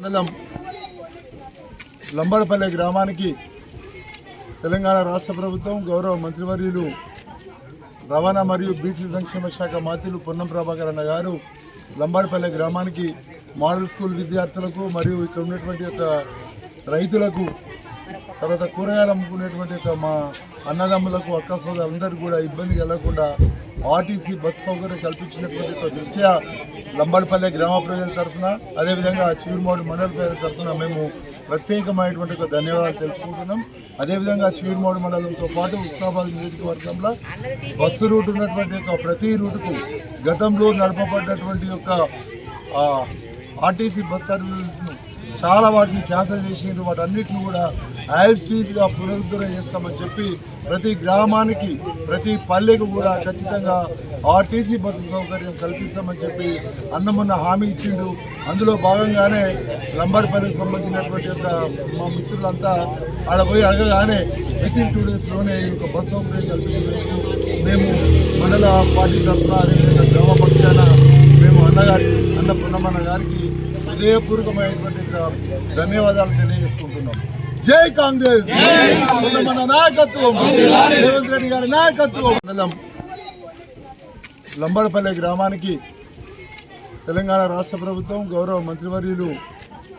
మండలం లంబడపల్లె గ్రామానికి తెలంగాణ రాష్ట్ర ప్రభుత్వం గౌరవ మంత్రివర్యులు రవాణా మరియు బీసీ సంక్షేమ శాఖ మంత్రులు పొన్నం ప్రభాకర్ అన్న గారు లంబాడపల్లె గ్రామానికి మోడల్ స్కూల్ విద్యార్థులకు మరియు ఇక్కడ ఉన్నటువంటి యొక్క రైతులకు తర్వాత కూరగాయలు అమ్ముకునేటువంటి యొక్క మా అన్నదమ్ములకు అక్క సోదరులందరూ కూడా ఇబ్బంది కలగకుండా ఆర్టీసీ బస్ సౌకర్యం కల్పించినటువంటి దృష్ట్యా లంబాడపల్లె గ్రామ ప్రజల తరఫున అదేవిధంగా చిగురుమోడి మండల ప్రజల తరఫున మేము ప్రత్యేకమైనటువంటి ఒక ధన్యవాదాలు తెలుపుకుంటున్నాం. అదేవిధంగా చిగురుమోడి మండలంతో పాటు ఉత్సాబాద్ నియోజకవర్గంలో బస్సు రూట్ ఉన్నటువంటి యొక్క ప్రతి రూటుకు గతంలో నడపబడినటువంటి యొక్క ఆర్టీసీ బస్ సర్వీసులను చాలా వాటిని క్యాన్సిల్ చేసిండ్రు. వాటన్నిటిని కూడా యాజిటీగా పునరుద్ధరణ చేస్తామని చెప్పి ప్రతి గ్రామానికి ప్రతి పల్లెకు కూడా ఖచ్చితంగా ఆర్టీసీ బస్సు సౌకర్యం కల్పిస్తామని చెప్పి అన్నమన్న హామీ ఇచ్చిండు అందులో భాగంగానే లంబాడిపల్లికి సంబంధించినటువంటి యొక్క మా మిత్రులంతా ఆడ పోయి అడగగానే విత్ ఇన్ టూ డేస్లోనే ఈ యొక్క బస్సు సౌకర్యం కల్పించినందుకు మేము మండల పార్టీ తరఫున అన్న గారికి హృదయపూర్వకమైనటువంటి ధన్యవాదాలు తెలియజేసుకుంటున్నాం. జై కాంగ్రెస్! పున్నమన్న నాయకత్వం! రేవంత్ రెడ్డి గారి నాయకత్వం! మండలం లంబడపల్లె గ్రామానికి తెలంగాణ రాష్ట్ర ప్రభుత్వం గౌరవ మంత్రివర్యులు